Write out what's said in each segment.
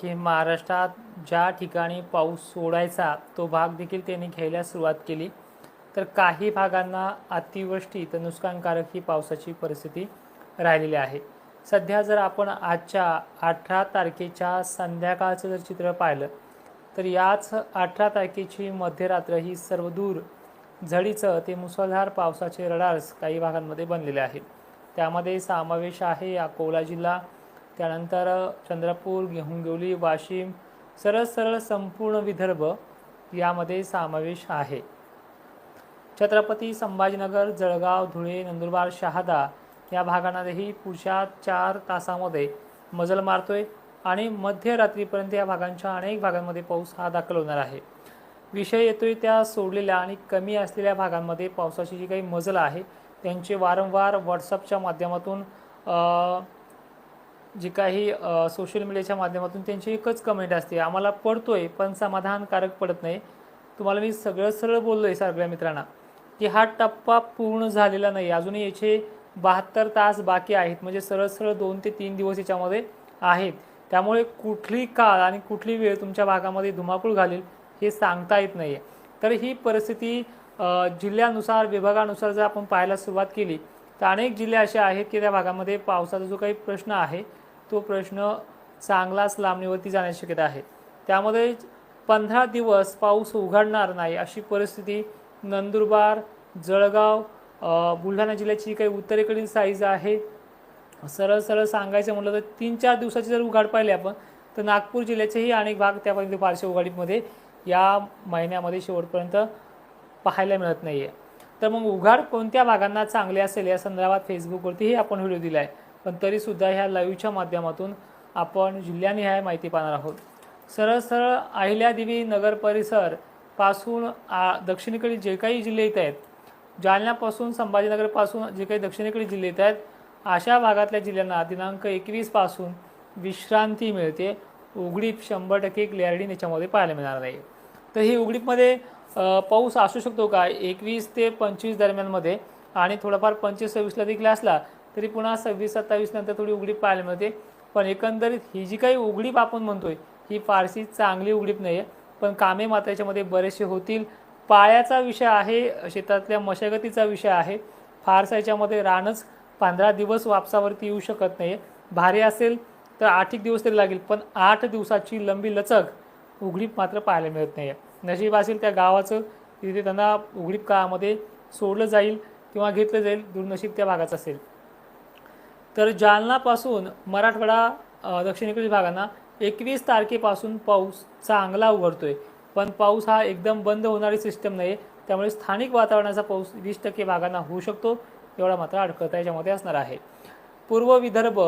की महाराष्ट्रात ज्या ठिकाणी पाऊस सोडायचा तो भाग देखील त्यांनी घ्यायला सुरुवात केली. तर काही भागांना अतिवृष्टी तर नुकसानकारक ही पावसाची परिस्थिती राहिलेली आहे. सध्या जर आपण आजच्या अठरा तारखेच्या संध्याकाळचं जर चित्र पाहिलं तर याच अठरा तारखेची मध्यरात्र ही सर्वदूर झडीचं ते मुसळधार पावसाचे रडार्स काही भागांमध्ये बनलेले आहेत त्यामध्ये समावेश आहे अकोला जिल्हा त्यानंतर चंद्रपूर हिंगोली वाशिम सरळ सरळ संपूर्ण विदर्भ यामध्ये समावेश आहे. छत्रपती संभाजीनगर जळगाव धुळे नंदुरबार शहादा या भागांमध्येही पुढच्या चार तासामध्ये मजल मारतोय आणि मध्यरात्रीपर्यंत या भागांच्या अनेक भागांमध्ये पाऊस हा दाखल होणार आहे. विषय येतोय त्या सोडलेल्या आणि कमी असलेल्या भागांमध्ये पावसाची जी काही मजल आहे त्यांचे वारंवार व्हॉट्सअपच्या माध्यमातून जी काही सोशल मीडियाच्या माध्यमातून त्यांची एकच कमेंट असते आम्हाला पडतोय पण समाधानकारक पडत नाही. तुम्हाला मी सगळं सरळ बोललो आहे सगळ्या मित्रांना की हा टप्पा पूर्ण झालेला नाही. अजूनही याचे बहात्तर तास बाकी आहेत म्हणजे सरळ सरळ दोन ते तीन दिवस याच्यामध्ये आहेत. त्यामुळे कुठली काळ आणि कुठली वेळ तुमच्या भागामध्ये धुमाकूळ घालेल हे सांगता येत नाही आहे तर ही परिस्थिती जिल्ह्यानुसार विभागानुसार जर आपण पाहायला सुरुवात केली तर अनेक जिल्हे असे आहेत की त्या भागामध्ये पावसाचा जो काही प्रश्न आहे तो प्रश्न चांगलाच लांबणीवरती जाण्याची शक्यता आहे. त्यामध्ये पंधरा दिवस पाऊस उघडणार नाही अशी परिस्थिती नंदुरबार जळगाव बुलढाणा जिल्ह्याची काही उत्तरेकडील साईज आहे. सरळ सरळ सांगायचं म्हटलं तर तीन चार दिवसाची जर उघाड पाहिली आपण तर नागपूर जिल्ह्याचेही अनेक भाग त्यापर्यंत फारसे उघाडीमध्ये या महिन्यामध्ये शेवटपर्यंत पाहायला मिळत नाही आहे तर मग उघाड कोणत्या भागांना चांगले असेल या संदर्भात फेसबुकवरतीही आपण व्हिडिओ दिला आहे पण तरीसुद्धा ह्या लाईव्हच्या माध्यमातून आपण जिल्ह्यानिहाय माहिती पाहणार आहोत. सरळ सरळ अहिल्यादेवी नगर परिसरपासून आ- दक्षिणेकडील जे काही जिल्हे येत आहेत जालन्यापासून संभाजीनगरपासून जे काही दक्षिणेकडील जिल्हे येत आहेत अशा भागातल्या जिल्ह्यांना दिनांक एकवीसपासून विश्रांती मिळते. उघडीप शंभर टक्के क्लॅरिटी याच्यामध्ये पाहायला मिळणार नाही तर ही उघडीपमध्ये पाऊस असू शकतो का? एकवीस ते पंचवीस दरम्यानमध्ये आणि थोडाफार पंचवीस सव्वीसला देखील असला तरी पुन्हा सव्वीस सत्तावीस नंतर थोडी उघडीप पाहायला मिळते. पण एकंदरीत ही जी काही उघडीप आपण म्हणतोय ही फारशी चांगली उघडीप नाही आहे पण कामे मात्र याच्यामध्ये बरेचसे होतील. पायाचा विषय आहे शेतातल्या मशागतीचा विषय आहे. फारसा याच्यामध्ये रानच पंधरा दिवस वापसावरती येऊ शकत नाही भारी असेल तर आठ एक दिवस तरी लागेल पण आठ दिवसाची लंबी लचक उघडीप मात्र पाहायला मिळत नाही आहे नशीब असेल त्या गावाचं तिथे त्यांना उघडीप काळामध्ये सोडलं जाईल किंवा घेतलं जाईल दुर्नशीब त्या भागाचं असेल. तर जालनापासून मराठवाडा दक्षिणेकडील भागांना एकवीस तारखेपासून पाऊस चांगला उघडतोय. पण पाऊस हा एकदम बंद होणारी सिस्टम नाही त्यामुळे स्थानिक वातावरणाचा पाऊस वीस टक्के भागांना होऊ शकतो एवढा मात्र अडकळता याच्यामध्ये असणार आहे. पूर्व विदर्भ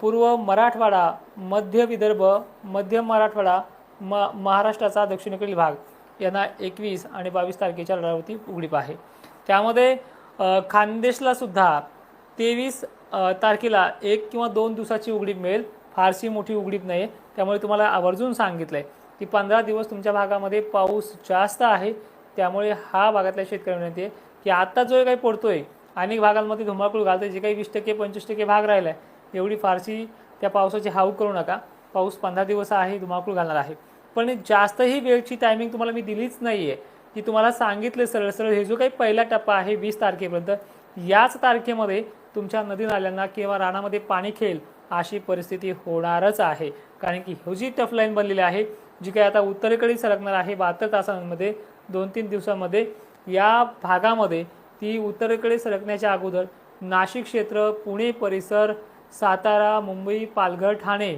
पूर्व मराठवाडा मध्य विदर्भ मध्य मराठवाडा म महाराष्ट्राचा दक्षिणेकडील भाग यांना एकवीस आणि बावीस तारखेच्या लढावती उघडीप आहे. त्यामध्ये खानदेशला सुद्धा तेवीस तारखेला एक किंवा दोन दिवसाची उघडीप मिळेल. फारशी मोठी उघडीप नाही आहे त्यामुळे तुम्हाला आवर्जून सांगितलं आहे की पंधरा दिवस तुमच्या भागामध्ये पाऊस जास्त आहे. त्यामुळे हा भागातल्या शेतकऱ्यांना विनंती आहे की आत्ता जो काही पडतो आहे अनेक भागांमध्ये धुमाकूळ घालतोय जे काही वीस टक्के पंचवीस टक्के भाग राहिला आहे एवढी फारशी त्या पावसाची हाव करू नका. पाऊस पंधरा दिवस आहे धुमाकूळ घालणार आहे. पण जास्तही वेळची टायमिंग तुम्हाला मी दिलीच नाही आहे की तुम्हाला सांगितले सरळ सरळ हे जो काही पहिला टप्पा आहे वीस तारखेपर्यंत याच तारखेमध्ये तुमच्या नदी नाल्यांना किंवा रानामध्ये पाणी खेळेल अशी परिस्थिती होणारच आहे. कारण की ही जी टफ लाईन बनलेली आहे जी काही आता उत्तरेकडे सरकणार आहे बहात्तर तासांमध्ये दोन तीन दिवसांमध्ये या भागामध्ये ती उत्तरेकडे सरकण्याच्या अगोदर नाशिक क्षेत्र पुणे परिसर सातारा मुंबई पालघर ठाणे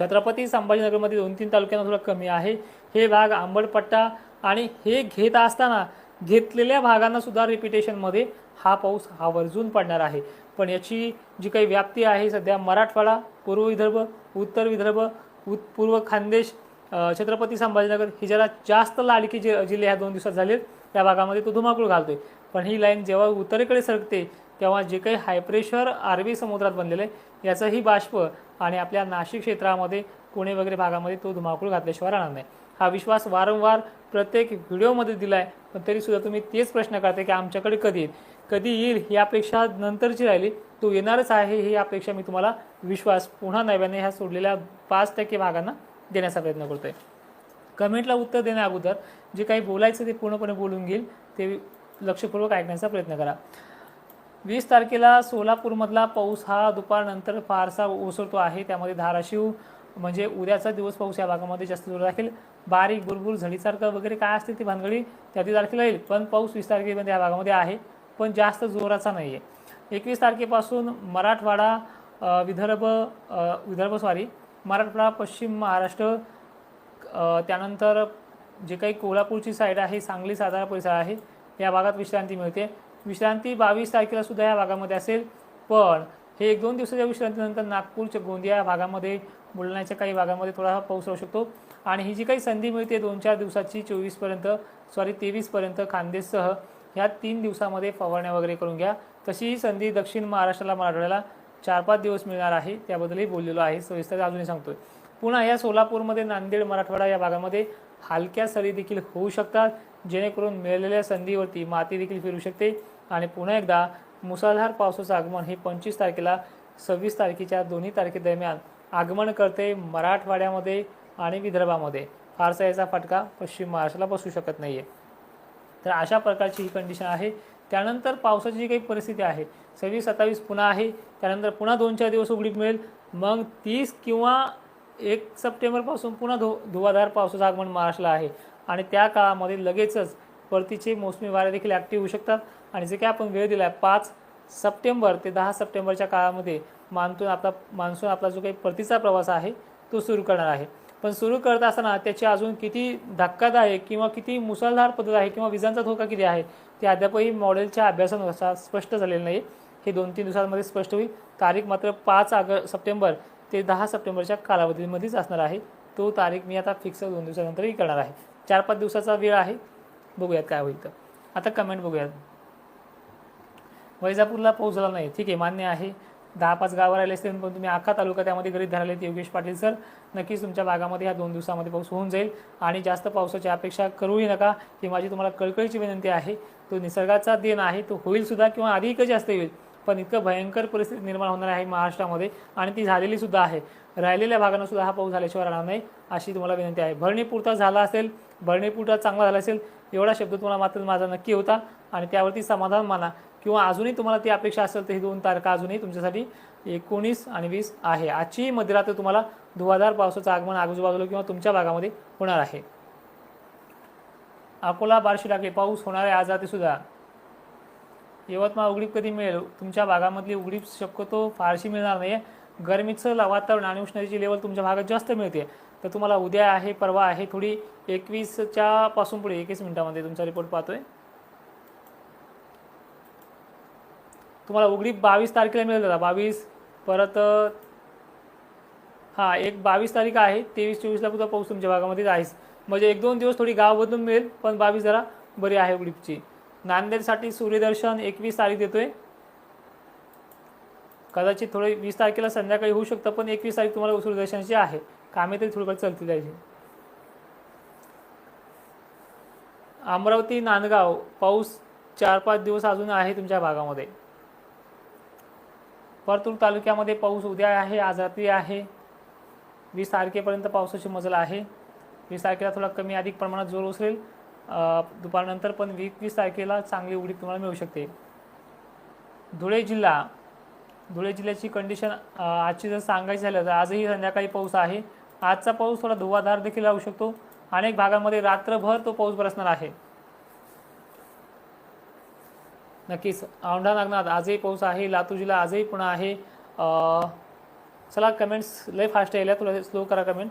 छत्रपती संभाजीनगरमध्ये दोन तीन तालुक्यांना थोडं कमी आहे. हे भाग आंबडपट्टा आणि हे घेत असताना घेतलेल्या भागांना सुद्धा रिपिटेशनमध्ये हा पाऊस आवर्जून पडणार आहे. पण याची जी काही व्याप्ती आहे सध्या मराठवाडा पूर्व विदर्भ उत्तर विदर्भ उत् पूर्व खानदेश छत्रपती संभाजीनगर ही जरा जास्त लाडकी जे जिल्हे ह्या दोन दिवसात झाले त्या भागामध्ये तो धुमाकूळ घालतोय. पण ही लाईन जेव्हा उत्तरेकडे सरकते तेव्हा जे काही हायप्रेशर अरबी समुद्रात बनलेलं आहे याचंही बाष्प आणि आपल्या नाशिक क्षेत्रामध्ये पुणे वगैरे भागामध्ये तो धुमाकूळ घातल्याशिवाय राहणार नाही. हा विश्वास वारंवार प्रत्येक व्हिडिओमध्ये दिला आहे पण तरीसुद्धा तुम्ही तेच प्रश्न करताय की आमच्याकडे कधी येईल? कधी येईल ही अपेक्षा नंतरची राहिली तो येणारच आहे ही अपेक्षा मी तुम्हाला विश्वास पुन्हा नव्याने ह्या सोडलेल्या पाच टक्के भागांना देण्याचा प्रयत्न करतोय. कमेंटला उत्तर देण्या अगोदर जे काही बोलायचं ते पूर्णपणे बोलून घेईल ते लक्षपूर्वक ऐकण्याचा प्रयत्न करा. वीस तारखेला सोलापूरमधला पाऊस हा दुपारनंतर फारसा ओसरतो आहे त्यामध्ये धाराशिव म्हणजे उद्याचा दिवस पाऊस या भागामध्ये जास्त जोर राखील बारीक बुरबुर झडीसारखं वगैरे काय असते ती भानगडी त्याची तारखेला येईल. पण पाऊस वीस तारखेमध्ये या भागामध्ये आहे. पण जास्त जोराचा नाही आहे एकवीस तारखेपासून मराठवाडा विदर्भ विदर्भ सॉरी मराठवाडा पश्चिम महाराष्ट्र त्यानंतर जे काही कोल्हापूरची साईड आहे सांगली सातारा परिसर आहे या भागात विश्रांती मिळते. विश्रांती बावीस तारखेला सुद्धा या भागामध्ये असेल. पण हे एक दोन दिवसाच्या विश्रांतीनंतर नागपूरच्या गोंदिया भागामध्ये बुलढाण्याच्या काही भागामध्ये थोडा पाऊस राहू शकतो. आणि ही जी काही संधी मिळते दोन चार दिवसाची चोवीसपर्यंत सॉरी तेवीसपर्यंत खानदेशसह ह्या तीन दिवसामध्ये फवारण्या वगैरे करून घ्या. तशी ही संधी दक्षिण महाराष्ट्राला मराठवाड्याला चार पाच दिवस मिळणार आहे. त्याबद्दलही बोललेलो आहे. सविस्तर अजूनही सांगतोय. पुन्हा या सोलापूरमध्ये नांदेड मराठवाडा या भागामध्ये हलक्या सरी देखील होऊ शकतात. जेणेकरून मिळालेल्या संधीवरती माती देखील फिरू शकते. आणि पुन्हा एकदा मुसळधार पावसाचं आगमन हे पंचवीस तारखेला सव्वीस तारखेच्या दोन्ही तारखेदरम्यान आगमन करते मराठवाड्यामध्ये आणि विदर्भामध्ये. फारसा याचा फटका पश्चिम महाराष्ट्राला बसू शकत नाही आहे तर अशा प्रकारची ही कंडिशन आहे. त्यानंतर पावसाची जी काही परिस्थिती आहे सव्वीस सत्तावीस पुन्हा आहे. त्यानंतर पुन्हा दोन चार दिवस उघडीप मिळेल. मग तीस किंवा एक सप्टेंबरपासून पुन्हा धु धुवाधार पावसाचं आगमन महाराष्ट्राला आहे. आणि त्या काळामध्ये लगेचच परतीचे मोसमी वारे देखील ॲक्टिव्ह होऊ शकतात. आणि जे काही आपण वेळ दिला आहे पाच सप्टेंबर ते दहा सप्टेंबरच्या काळामध्ये मान्सून आपला मान्सून आपला जो काही परतीचा प्रवास आहे तो सुरू करणार आहे. पण सुरू करत असताना त्याची अजून किती धक्कादायक किंवा किती मुसळधार पद्धत आहे किंवा विजांचा धोका किती आहे ते अद्यापही मॉडेलच्या अभ्यासानुसार स्पष्ट झालेलं नाही हे दोन तीन दिवसांमध्ये स्पष्ट होईल. तारीख मात्र पाच आग सप्टेंबर ते दहा सप्टेंबरच्या कालावधीमध्येच असणार आहे. तो तारीख मी आता फिक्स दोन दिवसानंतरही करणार आहे. चार पाच दिवसाचा वेळ आहे. बघूयात काय होईल तर. आता कमेंट बघूयात. वैजापूरला पाऊस झाला नाही. ठीक आहे मान्य आहे. दहा पाच गावं राहिले असतील पण तुम्ही आखा तालुका त्यामध्ये गरीब धरालेत. योगेश पाटील सर नक्कीच तुमच्या भागामध्ये ह्या दोन दिवसामध्ये पाऊस होऊन जाईल आणि जास्त पावसाची अपेक्षा करूही नका. ही माझी तुम्हाला कळकळीची विनंती आहे. तो निसर्गाचा देण आहे तो होईल सुद्धा किंवा अधिक जास्त होईल पण इतकं भयंकर परिस्थिती निर्माण होणार आहे महाराष्ट्रामध्ये आणि ती झालेली सुद्धा आहे. राहिलेल्या भागांना सुद्धा हा पाऊस झाल्याशिवाय राहणार नाही अशी तुम्हाला विनंती आहे. भरणीपुरता झाला असेल भरणीपुरता चांगला झाला असेल एवढा शब्द तुम्हाला मात्र माझा नक्की होता आणि त्यावरती समाधान माना. किंवा अजूनही तुम्हाला ती अपेक्षा असेल तर ही दोन तारखा अजूनही तुमच्यासाठी एकोणीस आणि वीस आहे. आजची मध्यरात्र तुम्हाला धुवाधार पावसाचं आगमन आजूबाजूला किंवा तुमच्या भागामध्ये होणार आहे. अकोला बार्शी टाके पाऊस होणार आहे आज सुद्धा. यवतमाळ उघडीप कधी मिळेल? तुमच्या भागामधली उघडीप शक्यतो फारशी मिळणार नाही गरमीचं वातावरण आणि उष्णतेची लेवल तुमच्या भागात जास्त मिळते. तर तुम्हाला उद्या आहे परवा आहे थोडी एकवीसच्या पासून पुढे एकवीस मिनिटामध्ये तुमचा रिपोर्ट पाहतोय. तुम्हाला उघडीप बावीस तारखेला मिळेल दादा बावीस. परत हां एक बावीस तारीख आहे तेवीस चोवीसला सुद्धा पाऊस तुमच्या भागामध्येच आहेच म्हणजे एक दोन दिवस थोडी गाव बदलून मिळेल पण बावीस जरा बरी आहे उघडीपची नांदेडसाठी सूर्यदर्शन एकवीस तारीख देतोय. कदाचित थोडे वीस तारखेला संध्याकाळी होऊ शकतं पण एकवीस तारीख तुम्हाला सूर्यदर्शनाची आहे. कामे तरी थोडीफार चलती पाहिजे अमरावती नांदगाव पाऊस चार पाच दिवस अजून आहे तुमच्या भागामध्ये. परतूर तालुक्यामध्ये पाऊस उद्या आहे आज रात्री आहे. वीस तारखेपर्यंत पावसाची मजल आहे. वीस तारखेला थोडा कमी अधिक प्रमाणात जोर उसरेल दुपारनंतर पण वीस वीस तारखेला चांगली उघडीप तुम्हाला मिळू शकते. धुळे जिल्हा. धुळे जिल्ह्याची कंडिशन आजची जर सांगायची झालं तर आजही संध्याकाळी पाऊस आहे. आजचा पाऊस थोडा धुवाधार देखील राहू शकतो. अनेक भागांमध्ये रात्रभर तो पाऊस बरसणार आहे. नक्कीच. औंढा नागनाथ आजही पाऊस आहे लातूर जिल्हा आजही पुन्हा आहे. चला कमेंट्स लय फास्ट यायला थोडं स्लो करा कमेंट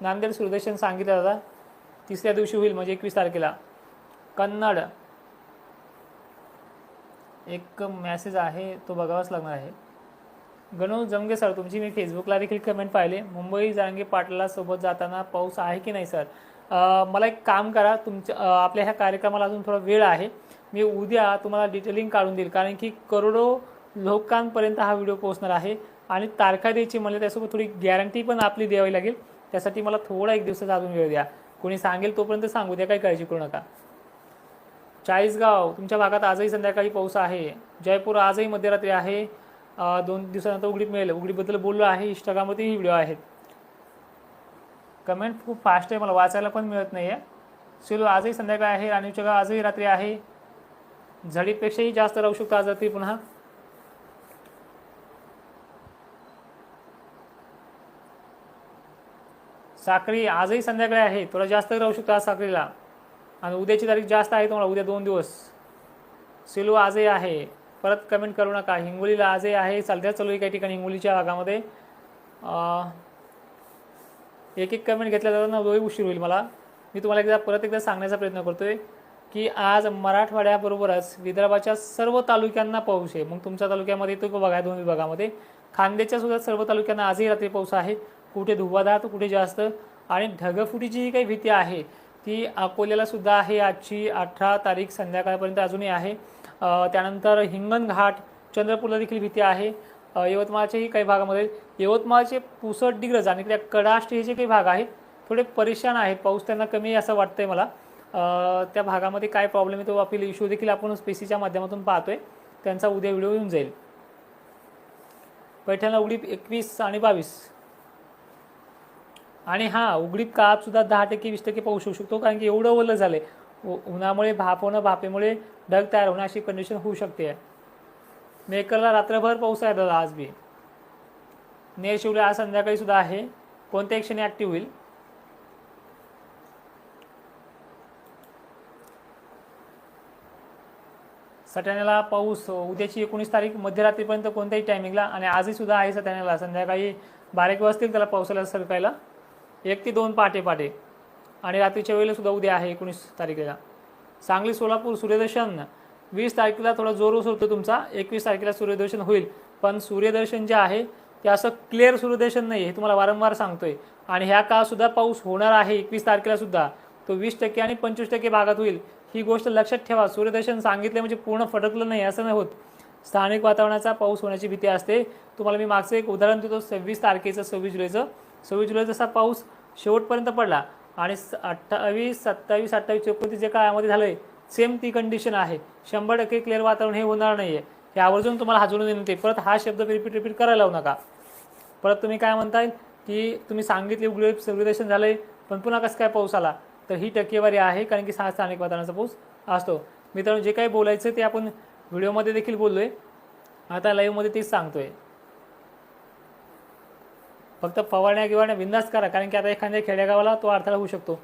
नांदेड सूर्यदर्शन सांगितलं दादा तिसऱ्या दिवशी होईल म्हणजे एकवीस तारखेला. कन्नड. एक मॅसेज आहे तो बघावाच लागणार आहे. गणू जमगे सर तुमची मी फेसबुकला देखील कमेंट पाहिले. मुंबई जांगे पाटलासोबत जाताना पाऊस आहे की नाही सर मला एक काम करा तुमच्या आपल्या ह्या कार्यक्रमाला अजून थोडा वेळ आहे. मी उद्या तुम्हाला डिटेलिंग काढून देईल कारण की करोडो लोकांपर्यंत हा व्हिडिओ पोहोचणार आहे. आणि तारखा द्यायची म्हणजे त्यासोबत थोडी गॅरंटी पण आपली द्यावी लागेल. त्यासाठी मला थोडा एक दिवसाचा अजून वेळ द्या. कोणी सांगेल तोपर्यंत सांगू द्या काही काळजी करू नका. चाळीसगाव तुमच्या भागात आजही संध्याकाळी पाऊस आहे. जयपूर आजही मध्यरात्री आहे. दोन दिवसानंतर उघडीप मिळेल. उघडीबद्दल बोललो आहे इंस्टाग्रामवरती व्हिडिओ आहेत. कमेंट खूप फास्ट आहे मला वाचायला पण मिळत नाही आहे सेलू आजही संध्याकाळ आहे राणीच्या गाव आजही रात्री आहे. झडीपेक्षाही जास्त राहू शकतो आज रात्री पुन्हा. साखळी आजही संध्याकाळी आहे थोडा जास्त राहू शकतो आज साखळीला आणि उद्याची तारीख जास्त आहे तुम्हाला उद्या दोन दिवस. सेलू आजही आहे. परत कमेंट करू नका. हिंगोलीला आजही आहे. चालत्या चालू आहे काही ठिकाणी हिंगोलीच्या भागामध्ये. एक एक कमेंट घेतल्या जाताना दोही उशीर होईल मला. मी तुम्हाला एकदा परत एकदा सांगण्याचा प्रयत्न करतोय की आज मराठवाड्याबरोबरच विदर्भाच्या सर्व तालुक्यांना पाऊस आहे. मग तुमच्या तालुक्यामध्ये तो बघा दोन विभागामध्ये. खांद्याच्या सुद्धा सर्व तालुक्यांना आजही रात्री पाऊस आहे. कुठे धुवाधार तर कुठे जास्त. आणि ढगफुटीची जी काही भीती आहे ती अकोल्याला सुद्धा आहे. आजची अठरा तारीख संध्याकाळपर्यंत अजूनही आहे. त्यानंतर हिंगणघाट चंद्रपूरला देखील भीती आहे. यवतमाळच्याही काही भागामध्ये यवतमाळचे पुसट डिग्रज आणि त्या कडाष्ट हे जे काही भाग आहेत थोडे परेशान आहेत. पाऊस त्यांना कमी आहे असं वाटतंय मला. त्या भागामध्ये काय प्रॉब्लेम आहे तो आपली इश्यू देखील आपण स्पेसीच्या माध्यमातून पाहतोय. त्यांचा उद्या व्हिडिओ येऊन जाईल. पैठणला उघडीप एकवीस आणि बावीस. आणि हा उघडीप काप सुद्धा दहा टक्के वीस टक्के पाऊस होऊ शकतो कारण की एवढं ओलं झालं उ- उन्हामुळे भाप होणं भापेमुळे ढग तयार होणं अशी कंडिशन होऊ शकते. मेकरला रात्रभर पाऊस आहे दादा आज बी. नेर शिवले आज संध्याकाळी सुद्धा आहे. कोणत्या क्षणी ॲक्टिव्ह होईल. सटाण्याला पाऊस उद्याची एकोणीस तारीख मध्यरात्रीपर्यंत कोणत्याही टायमिंगला आणि आजही सुद्धा आहे सटाण्याला संध्याकाळी बारीक वाजतील त्याला पावसाला सरकायला. एक ते दोन पहाटे पहाटे. आणि रात्रीच्या वेळेला सुद्धा उद्या आहे एकोणीस तारखेला. सांगली सोलापूर सूर्यदर्शन वीस तारखेला थोडा जोर सुरतो तुमचा एकवीस तारखेला सूर्यदर्शन होईल. पण सूर्यदर्शन जे आहे ते असं क्लिअर सूर्यदर्शन नाही हे तुम्हाला वारंवार सांगतोय. आणि ह्या काळसुद्धा पाऊस होणार आहे एकवीस तारखेला सुद्धा. तो वीस टक्के आणि पंचवीस टक्के भागात होईल. ही गोष्ट लक्षात ठेवा. सूर्यदर्शन सांगितले म्हणजे पूर्ण फटकलं नाही असं नाही होत. स्थानिक वातावरणाचा पाऊस होण्याची भीती असते. तुम्हाला मी मागचं एक उदाहरण देतो सव्वीस तारखेचं सव्वीस जुलैचं. सव्वीस जुलै जसा पाऊस शेवटपर्यंत पडला. आणि स- अठ्ठावीस सत्तावीस अठ्ठावीस एकोणतीस जे काळामध्ये झालं आहे सेम ती कंडिशन आहे. शंभर टक्के क्लिअर वातावरण हे होणार नाही आहे हे आवर्जून तुम्हाला हजून विनंती परत हा शब्द रिपीट रिपीट करायला लावू नका. परत तुम्ही काय म्हणताय? की तुम्ही सांगितले उघडे झालं झालंय पण पुन्हा कसं काय पाऊस आला? तर ही टक्केवारी आहे कारण की सहा स्थानिक वातावरणाचा पाऊस असतो. मित्रांनो जे काही बोलायचं ते आपण व्हिडिओमध्ये देखील बोललोय. आता लाईव्हमध्ये तेच सांगतोय. फक्त फवारण्या गिवारण्या बिंदास करा कारण की आता एखाद्या खेड्यागावाला तो अडथळा होऊ शकतो.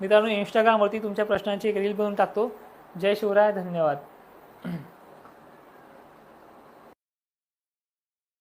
मित्रांनो इंस्टाग्रामवरती तुमच्या प्रश्नांची एक रील बनवून टाकतो. जय शिवराय धन्यवाद.